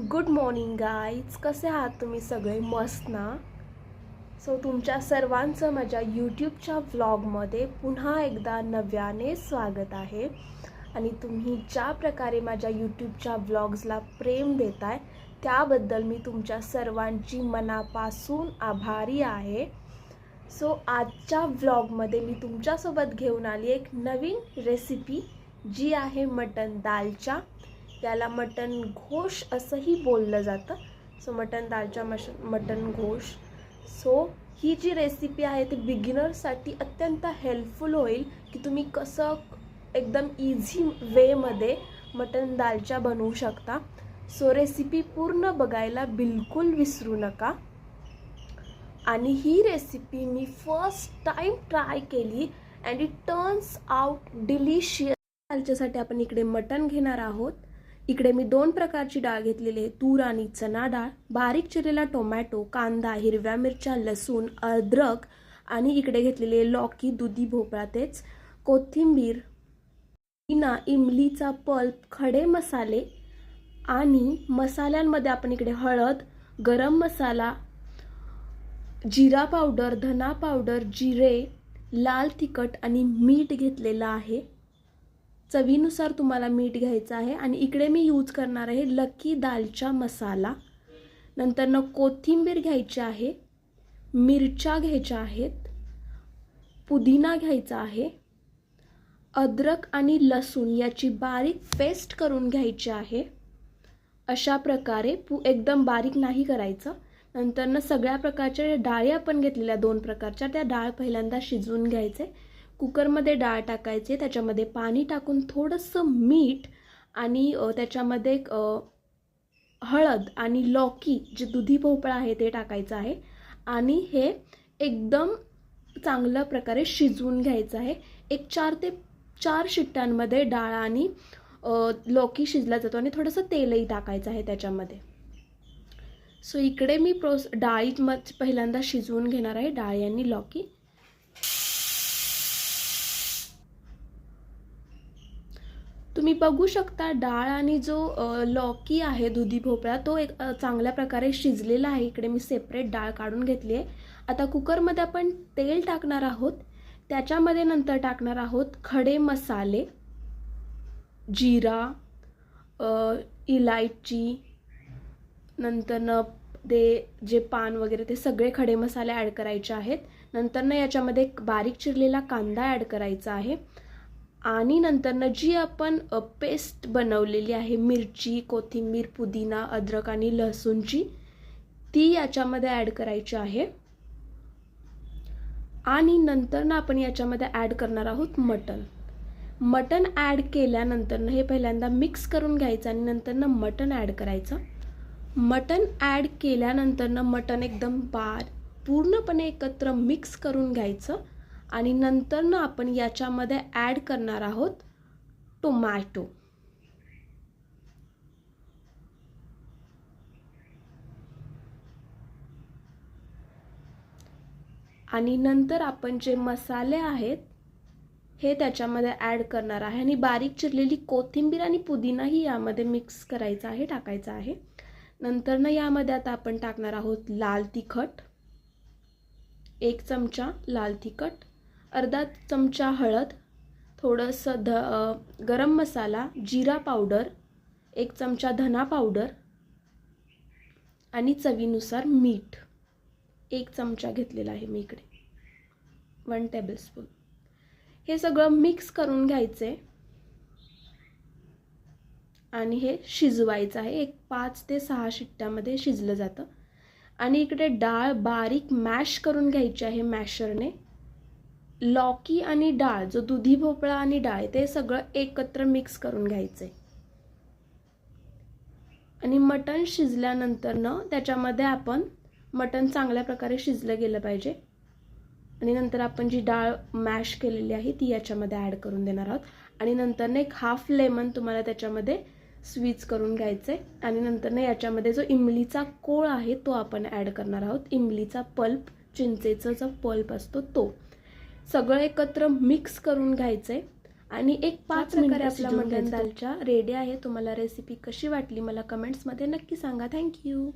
Good morning guys कसे आहात तुम्ही सगळे? मस्त ना? सो तुमच्या सर्वांचं माझ्या यूट्यूबच्या व्लॉगमध्ये पुन्हा एकदा नव्याने स्वागत आहे. आणि तुम्ही ज्या प्रकारे माझ्या यूट्यूबच्या व्लॉग्सला प्रेम देताय त्याबद्दल मी तुमच्या सर्वांची मनापासून आभारी आहे. सो आजच्या व्लॉगमध्ये मी तुमच्यासोबत घेऊन आली एक नवीन रेसिपी जी आहे मटन दालच्या याला मटन घोष असंही बोललं जातं. सो मटन दालच्या मश मटन घोष. सो ही जी रेसिपी आहे ती बिगिनरसाठी अत्यंत हेल्पफुल होईल की तुम्ही कसं एकदम इझी वेमध्ये मटन दालच्या बनवू शकता. सो रेसिपी पूर्ण बघायला बिलकुल विसरू नका. आणि ही रेसिपी मी फर्स्ट टाईम ट्राय केली and it turns out delicious दालच्यासाठी आपण इकडे मटण घेणार आहोत. इकडे मी दोन प्रकारची डाळ घेतलेली आहे. तूर आणि चना डाळ बारीक चिरलेला टोमॅटो कांदा हिरव्या मिरच्या लसूण अद्रक आणि इकडे घेतलेले लॉकी लौकी दुधी भोपळा तेच. कोथिंबीर इना इमलीचा पल्प खडे मसाले आणि मसाल्यांमध्ये आपण इकडे हळद गरम मसाला जिरा पावडर धना पावडर जिरे लाल तिखट आणि मीठ घेतलेलं आहे. चवीनुसार तुम्हाला मीठ घ्यायचं आहे आणि इकडे मी यूज करणार आहे लकी दालचा मसाला. नंतर न कोथिंबीर घ्यायची आहे मिरच्या घ्यायच्या आहेत पुदिना घ्यायचा आहे अद्रक आणि लसूण याची बारीक पेस्ट करून घ्यायची आहे. अशा प्रकारे पू एकदम बारीक नाही करायचं. नंतर न सगळ्या प्रकारच्या डाळी आपण घेतलेल्या दोन प्रकारच्या त्या डाळ पहिल्यांदा शिजवून घ्यायचे. कुकरमध्ये डाळ टाकायचे त्याच्यामध्ये पाणी टाकून थोडंसं मीठ आणि त्याच्यामध्ये एक, हळद आणि लौकी जे दुधी भोपळा आहे ते टाकायचं आहे. आणि हे एकदम चांगल्या प्रकारे शिजवून घ्यायचं आहे. एक चार ते चार शिट्ट्यांमध्ये डाळ आणि लौकी शिजला जातो आणि थोडंसं तेलही टाकायचं आहे त्याच्यामध्ये. सो इकडे मी प्रोस डाळीत मग पहिल्यांदा शिजवून घेणार आहे डाळी आणि लौकी. तुम्ही बघू शकता डाळ आणि जो लॉकी आहे दुधी भोपळा तो एक चांगल्या प्रकारे शिजलेला आहे. इकडे मी सेपरेट डाळ काढून घेतली आहे. आता कुकरमध्ये आपण तेल टाकणार आहोत. त्याच्यामध्ये नंतर टाकणार आहोत खडे मसाले जिरा इलायची नंतर न ते जे पान वगैरे ते सगळे खडे मसाले ॲड करायचे आहेत. नंतर न याच्यामध्ये एक बारीक चिरलेला कांदा ॲड करायचा आहे. आणि नंतरनं जी आपण पेस्ट बनवलेली आहे मिरची कोथिंबीर पुदिना अद्रक आणि लसूणची ती याच्यामध्ये ॲड करायची आहे. आणि नंतरनं आपण याच्यामध्ये ॲड करणार आहोत मटण. मटण ॲड केल्यानंतरनं हे पहिल्यांदा मिक्स करून घ्यायचं आणि नंतरनं मटण ॲड करायचं. मटण ॲड केल्यानंतरनं मटण एकदम बार पूर्णपणे एकत्र मिक्स करून घ्यायचं. आणि नंतरनं आपण याच्यामध्ये ॲड करणार आहोत टोमॅटो आणि नंतर आपण जे मसाले आहेत हे त्याच्यामध्ये ॲड करणार आहे. आणि बारीक चिरलेली कोथिंबीर आणि पुदिनाही यामध्ये मिक्स करायचा आहे टाकायचा आहे. नंतरनं यामध्ये आता आपण टाकणार आहोत लाल तिखट. एक चमचा लाल तिखट. अर्धा चमचा हळद थोडंसं ध गरम मसाला जिरा पावडर एक चमचा धना पावडर आणि चवीनुसार मीठ. एक चमचा घेतलेला आहे मी इकडे. वन टेबलस्पून हे सगळं मिक्स करून घ्यायचे. आणि हे शिजवायचं आहे. एक पाच ते सहा शिट्ट्यामध्ये शिजलं जातं. आणि इकडे डाळ बारीक मॅश करून घ्यायची आहे मॅशरने लौकी आणि डाळ जो दुधी भोपळा आणि डाळ ते सगळं एकत्र मिक्स करून घ्यायचे आणि मटण शिजल्यानंतरनं त्याच्यामध्ये आपण मटण चांगल्या प्रकारे शिजलं गेलं पाहिजे. आणि नंतर आपण जी डाळ मॅश केलेली आहे ती याच्यामध्ये ॲड करून देणार आहोत. आणि नंतरनं एक हाफ लेमन तुम्हाला त्याच्यामध्ये स्वीच करून घ्यायचं आहे आणि नंतरनं याच्यामध्ये जो इमलीचा कोळ आहे तो आपण ॲड करणार आहोत. इमलीचा पल्प चिंचेचा जो पल्प असतो तो. सगळं एकत्र मिक्स करून घ्यायचं आहे आणि एक पाच प्रकारे प्रकारे आपला आपला मटण मटण दालच्या रेडी आहे. तुम्हाला रेसिपी कशी वाटली मला कमेंट्समध्ये नक्की सांगा. थँक्यू